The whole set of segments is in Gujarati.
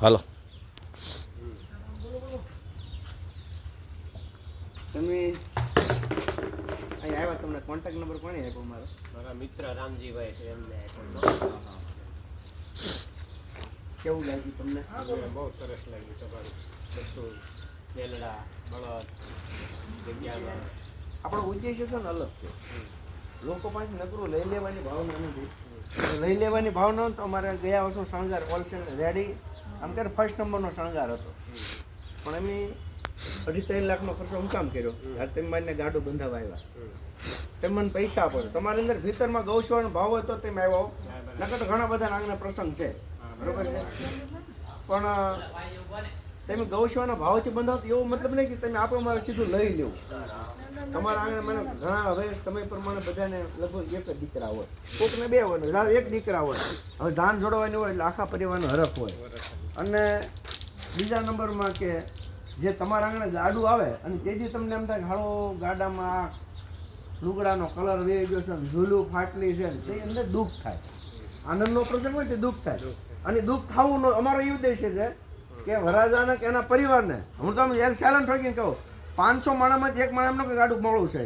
હાલો. તમે અહીં આવ્યા તમને કોન્ટેક્ટ નંબર કોણે આપ્યો મારો? મારા મિત્ર રામજીભાઈ છે એમને. કેવું લાગ્યું તમને? બહુ સરસ લાગ્યું તમારું. બધું બેલડા બળદ જગ્યા આપણો ઉદ્દેશ્ય છે ને અલગ છે. લોકો પાસે નકરું લઈ લેવાની ભાવના નથી. લઈ લેવાની ભાવના તો અમારે ગયા વર્ષનો શણગાર હોલસેલ રેડી આમ કે ફર્સ્ટ નંબરનો શણગાર હતો. પણ અમે અઢી ત્રણ લાખનો ખર્ચો હું કામ કર્યો તમે મારીને ગાડું બંધાવા આવ્યા. તમે મને પૈસા આપો તમારી અંદર ભીતરમાં ગૌશવાનો ભાવ હતો તેમ આવ્યો. નકર તો ઘણા બધા નાગના પ્રસંગ છે. બરોબર છે? પણ તમે ગૌશવાના ભાવથી બંધાવો એવો મતલબ નહીં કે તમે આપો, મારે સીધું લઈ લેવું. તમારા આંગણે મને ઘણા, હવે સમય પ્રમાણે બધાને લગભગ એક જ દીકરા હોય. કોકને બે હોય એક દીકરા હોય. હવે ધાન જોડવાની હોય એટલે આખા પરિવારનો હરખ હોય. અને બીજા નંબરમાં કે જે તમારા આંગણે ગાડું આવે, અને તેથી તમને એમ થાય હાલો, ગાડામાં લુગડાનો કલર વે ગયો છે, ઝૂલું ફાટલી છે તે અંદર દુઃખ થાય. આનંદનો પ્રસંગ હોય તે દુઃખ થાય. અને દુઃખ થવું અમારો એ ઉદ્દેશ્ય છે કે વરાજાને કે એના પરિવારને. હું તો એર સેલન ઠોકીને કહું પાંચસો માણામાંથી એક માણા એમનો કે ગાડું મોડું છે.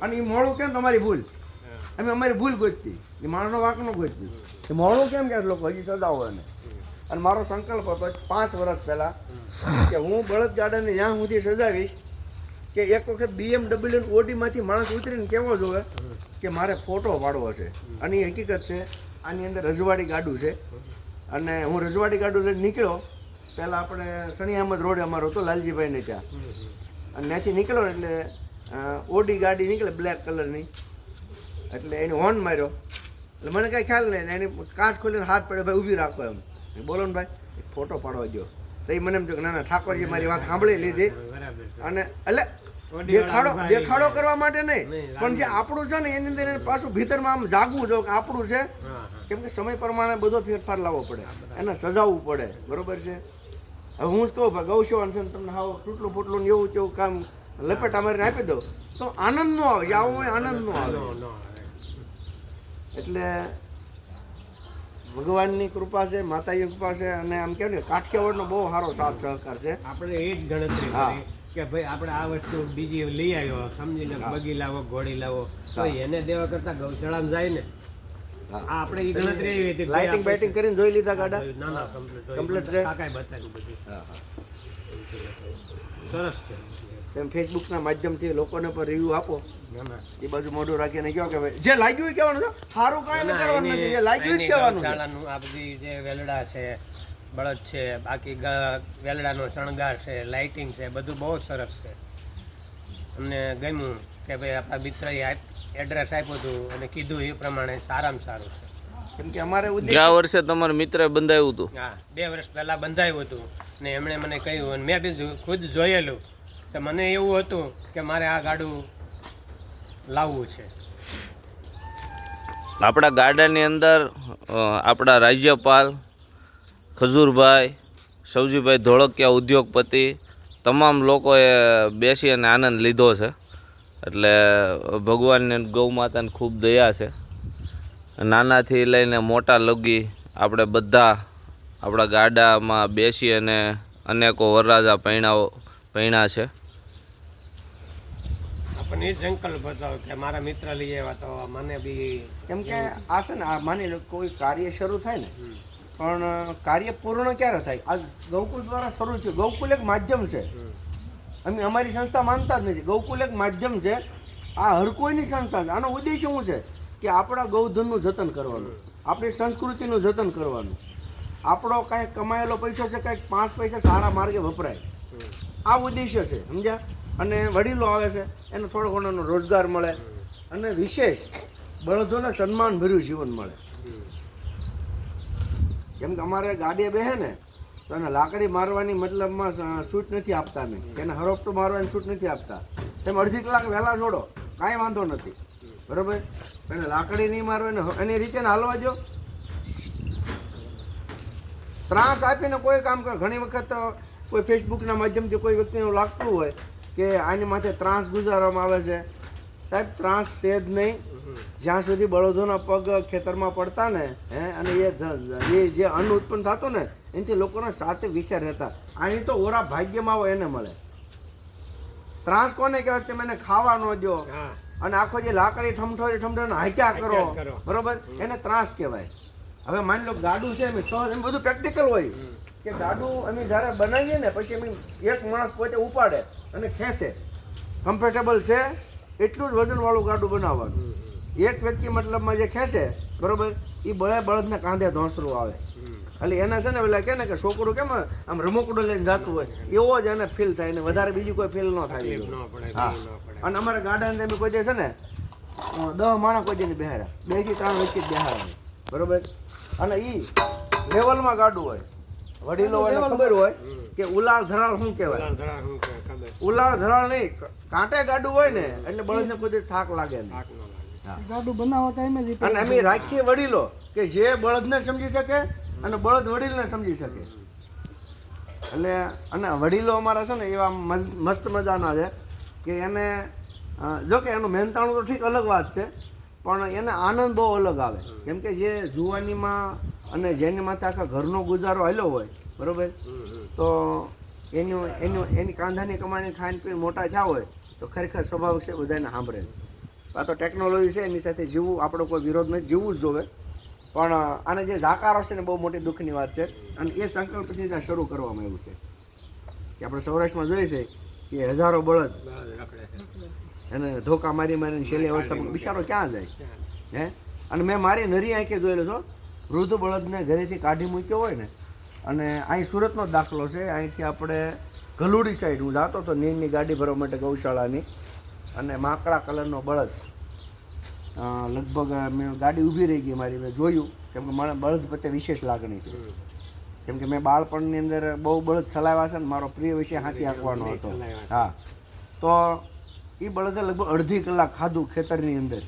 અને એ મોડું કેમ તમારી ભૂલ? અમે અમારી ભૂલ ગોતતી. એ માણસનો વાંક ન ગોતતી. એ મોડું કેમ કે લોકો હજી સજાવો એને. અને મારો સંકલ્પ હતો પાંચ વર્ષ પહેલા કે હું બળદ ગાડાને જ્યાં સુધી સજાવીશ કે એક વખત બીએમડબલ્યુ ઓડીમાંથી માણસ ઉતરીને કેવો જોવે કે મારે ફોટો પાડવો છે. અને એ હકીકત છે આની અંદર રજવાડી ગાડું છે. અને હું રજવાડી ગાડું લઈને નીકળ્યો પહેલાં આપણે સણી અહમદ રોડે અમારો હતો લાલજીભાઈને ત્યાં. અને ત્યાંથી નીકળ્યો ને એટલે ઓડી ગાડી નીકળે બ્લેક કલરની. એટલે એને હોર્ન માર્યો. એટલે મને કાંઈ ખ્યાલ નહીં એની કાચ ખોલીને હાથ પડ્યો ભાઈ ઊભી રાખો એમ. બોલો ને ભાઈ ફોટો પાડવા ગયો તો એ મને એમ થયું કે ના ના ઠાકોરજી મારી વાત સાંભળી લીધી. અને એટલે દેખાડો દેખાડો કરવા માટે નહીં પણ જે આપણું છે ને એની અંદર પાછું ભીતરમાં આમ જાગવું જો કે આપણું છે. કેમ કે સમય પ્રમાણે બધો ફેરફાર લાવવો પડે. એને સજાવવું પડે બરોબર છે? હવે હું જ કહું ભાઈ ગૌશવાન છે ને તમને હાવ તૂટલું ફૂટલું ને એવું તેવું કામ લપેટા મારીને આપી દો તો આનંદ નો આવે આવું હોય આનંદ નો આવે. એટલે ભગવાનની કૃપા છે માતાજી કૃપા છે અને આમ કેવું ને કાઠિયાવાડનો બહુ સારો સાથ સહકાર છે. આપણે એ જ ગણતરી. કરી કે ભાઈ આપણે આ વસ્તુ બીજી લઈ આવ્યો સમજી લે બગી લાવો ઘોડી લાવો. તો એને દેવા કરતા ગૌશાળામાં જાય ને આપણે એ ગણતરી આવી હતી લાઇટિંગ બેટિંગ કરીને જોઈ લીધા ગાડા? ના ના કમ્પ્લીટ કમ્પ્લીટ છે? કાકાએ બતાવ્યું બધું. હા હા. સરસ તેમ ફેસબુકના માધ્યમથી લોકોને પર રિવ્યુ આપો. એ બાજુ મોઢું રાખીને કહો કે ભાઈ જે લાગ્યું એ કહેવાનું છે. સારું કાંઈ ના, કરવાનું નથી. જે લાગ્યું જ કહેવાનું શાળાનું આ બધી જે વેલડા છે બળદ છે બાકી વેલડાનો શણગાર છે લાઇટિંગ છે બધું બહુ સરસ છે. અમને ગમ્યું. કે ભાઈ આપણા મિત્રએ એડ્રેસ આપ્યું હતું અને કીધું એ પ્રમાણે સારામાં સારું છે. કેમ કે અમારે ગયા વર્ષે તમારા મિત્ર બંધાયું હતું. હા બે વર્ષ પહેલાં બંધાયું હતું ને એમણે મને કહ્યું અને મેં બી ખુદ જોયેલું. તો મને એવું હતું કે મારે આ ગાડું લાવવું છે. આપણા ગાર્ડનની અંદર આપણા રાજ્યપાલ ખજૂરભાઈ સૌજીભાઈ ધોળકિયા ઉદ્યોગપતિ તમામ લોકોએ બેસી અને આનંદ લીધો છે. એટલે ભગવાનને ગૌ માતાને ખૂબ દયા છે. નાનાથી લઈને મોટા લગી આપણે બધા આપણા ગાડામાં બેસી અને અનેકો વરરાજા પૈણાઓ પૈણા છે. આપણને એ સંકલ્પ હતો કે મારા મિત્ર લઈ આવ્યા તો મને બી કેમ કે આ છે ને આ માની લો કોઈ કાર્ય શરૂ થાય ને પણ કાર્ય પૂર્ણ ક્યારે થાય? આ ગૌકુલ દ્વારા શરૂ થયું. ગૌકુલ એક માધ્યમ છે. અમે અમારી સંસ્થા માનતા જ નથી. ગૌકુલ એક માધ્યમ છે. આ હર કોઈની સંસ્થા છે. આનો ઉદ્દેશ્ય શું છે? કે આપણા ગૌધનનું જતન કરવાનું. આપણી સંસ્કૃતિનું જતન કરવાનું. આપણો કાંઈક કમાયેલો પૈસો છે, કાંઈક પાંચ પૈસા સારા માર્ગે વપરાય. આ ઉદ્દેશ્ય છે, સમજ્યા? અને વડીલો આવે છે, એને થોડો ઘણો રોજગાર મળે. અને વિશેષ બળદોને સન્માન ભર્યું જીવન મળે. કેમ કે અમારે ગાડીએ બેહે ને તો એને લાકડી મારવાની મતલબમાં સૂટ નથી આપતા અમે. એને હરોપટો મારવાની છૂટ નથી આપતા. તમે અડધી કલાક વહેલા છોડો. કાંઈ વાંધો નથી. બરોબર? એને લાકડી નહીં મારવાની એની રીતે હાલવા જો ત્રાસ આપીને કોઈ કામ કરે, ઘણી વખત કોઈ ફેસબુકના માધ્યમથી કોઈ વ્યક્તિને લાગતું હોય કે આની માથે ત્રાસ ગુજારવામાં આવે છે. સાહેબ ત્રાસ છે જ નહીં. જ્યાં સુધી બળદોના પગ ખેતરમાં પડતા ને હે અને એ જે અન્ન ઉત્પન્ન થતો ને એનાથી લોકોના સાથે વિચાર રહેતા. અહીં તો ઓરા ભાગ્યમાં હોય એને મળે. ત્રાસ કોને કહેવાય? કે મને ખાવા ન દો. અને આખો જે લાકડી ઠમઠોરી ઠમઠોરી હાક્યા કરો હાંક્યા કરો. બરોબર? એને ત્રાસ કહેવાય. હવે માની લો ગાડું છે એમ સહજ એમ બધું પ્રેક્ટિકલ હોય. કે ગાડું અમે જ્યારે બનાવીએ ને પછી અમે એક માણસ પોતે ઉપાડે અને ખેંચે. કમ્ફર્ટેબલ છે? એટલું જ વજનવાળું ગાડું બનાવવાનું. એક વ્યક્તિ મતલબમાં જે ખેંચે બરોબર એ બળે બળદને કાંધે ધોંસરું આવે. એટલે એના છે ને પેલા કે ને કે છોકરું કેમ આમ રમકડું લઈને જતું હોય એવો જ એને ફીલ થાય ને વધારે બીજી કોઈ ફીલ ન થાય હા. અને અમારા ગાર્ડન તમે કોઈ દે છે ને દસ માણસ કોઈ દે બેહારા. બેથી ત્રણ બેહાર બેહારા બરોબર? અને એ લેવલમાં ગાડું હોય. વડીલો હોય ખબર હોય કે ઉલાળ ધરાળ શું કહેવાય? ઉલાળ ધરાળ નહીં કાંટે ગાડું હોય ને એટલે બળદને કોઈ થાક લાગે નહીં. થાક ન લાગે. ગાડું બનાવવા ટાઈમે જ અને અમે રાખીએ વડીલો કે જે બળદને સમજી શકે અને બળદ વડીલને સમજી શકે. એટલે અને વડીલો અમારા છે ને એવા મસ્ત- મજાના છે કે એને જો કે એનું મહેનતાણું તો ઠીક અલગ વાત છે પણ એને આનંદ બહુ અલગ આવે. કેમ કે જે જુવાનીમાં અને જેની માથે આખા ઘરનો ગુજારો હાલ્યો હોય, બરોબર? તો એનું એનું એની કાંધાની કમાણી ખાઈને પીને મોટા થયા હોય, તો ખરેખર સ્વભાવિક છે બધાને સાંભળે આ તો ટેકનોલોજી છે, એની સાથે જીવવું, આપણો કોઈ વિરોધ નથી, જીવવું જ જોવે. પણ આને જે જાકારો છે ને, બહુ મોટી દુઃખની વાત છે. અને એ સંકલ્પથી ત્યાં શરૂ કરવામાં આવ્યું છે. કે આપણે સૌરાષ્ટ્રમાં જોઈએ છે કે હજારો બળદ એને ધોકા મારી મારીને છેલ્લી અવસ્થામાં બિચારો ક્યાં જાય? હે? અને મેં મારી નરી આંખે જોયેલો છો? વૃદ્ધ બળદને ઘરેથી કાઢી મૂક્યો હોય ને અને અહીં સુરતનો દાખલો છે. અહીંથી આપણે ગલુડી સાઈડ હું જાતો હતો નીરની ગાડી ભરવા માટે ગૌશાળાની અને માકડા કલરનો બળદ. લગભગ મેં ગાડી ઊભી રહી ગઈ મારી. મેં જોયું કેમ કે મને બળદ પ્રત્યે વિશેષ લાગણી છે. કેમ કે મેં બાળપણની અંદર બહુ બળદ ચલાવ્યા છે ને મારો પ્રિય વિષય હાથી આંકવાનો હતો. હા. તો એ બળદે લગભગ અડધી કલાક ખાધું ખેતરની અંદર.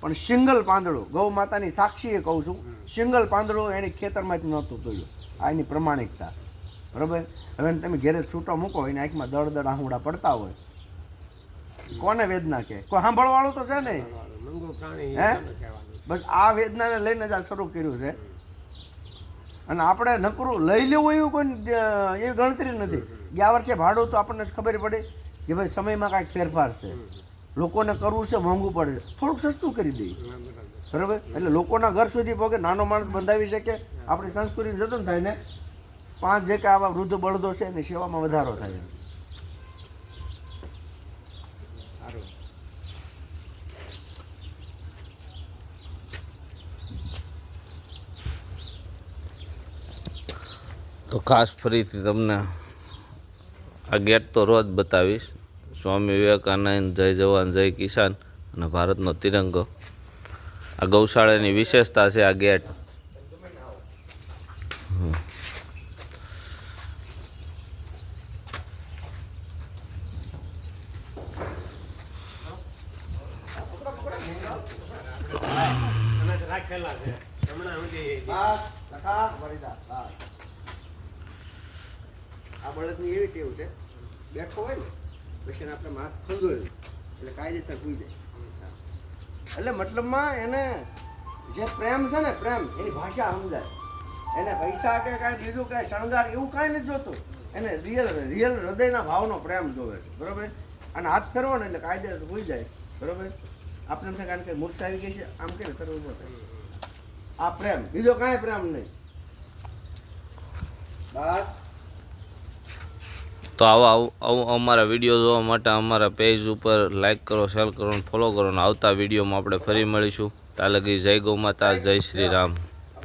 પણ સિંગલ પાંદડું ગૌ માતાની સાક્ષીએ કહું છું સિંગલ પાંદડું એની ખેતરમાંથી નહોતું જોયું આ એની પ્રમાણિકતા. બરોબર? હવે તમે ઘેરે છૂટો મૂકો એની આંખમાં દળ દળ આહુડા પડતા હોય. કોને વેદના કે કોઈ સાંભળવાળું તો છે ને? હે? બસ આ વેદનાને લઈને જ આ શરૂ કર્યું છે. અને આપણે નકરું લઈ લેવું એવું કોઈ એવી ગણતરી નથી. ગયા વર્ષે ભાડું તો આપણને જ ખબર પડી. કે ભાઈ સમયમાં કાંઈક ફેરફાર છે. લોકોને કરવું છે મોંઘું પડે છે. થોડુંક સસ્તું કરી દઈએ બરાબર? એટલે લોકોના ઘર સુધી પહોંચે નાનો માણસ બંધાવી શકે. આપણી સંસ્કૃતિ જતન થાય ને પાંચ જે કે આવા વૃદ્ધ બળદો છે એની સેવામાં વધારો થાય તો ખાસ ફરીથી તમને આ ગેટ તો રોજ બતાવીશ. સ્વામી વિવેકાનંદ, જય જવાન, જય કિસાન અને ભારતનો તિરંગો. આ ગૌશાળાની વિશેષતા છે આ ગેટ. રાખેલા છે બસ, લખા, વળીદા, બસ. આ બળદની એવી ટેવ છે, બેઠો હોય ને, પછી એને આપણે માથ ખંજોળ્યું, એટલે કાયદેસર ભૂઈ જાય. એટલે મતલબમાં એને જે પ્રેમ છે ને, પ્રેમ, એની ભાષા સમજાય. એને પૈસા કે કાંઈ બીજું કાંઈ, શણગાર એવું કાંઈ નથી જોતું. એને રિયલ રિયલ હૃદયના ભાવનો પ્રેમ જોવે છે, બરોબર? અને હાથ ફેરવો ને એટલે કાયદેસર ભૂઈ જાય, બરોબર? આપણે એમ કારણ કે મૂર્છા આવી ગઈ છે? આમ કે ને પડે આ પ્રેમ, બીજો કાંઈ પ્રેમ નહીં. બસ. તો આવા, આવું અમારા વીડિયો જોવા માટે અમારા પેજ ઉપર લાઇક કરો શેર કરો ફોલો કરો અને આવતા વિડીયોમાં આપણે ફરી મળીશું. તાલગી જય ગૌ માતા, જય શ્રી રામ.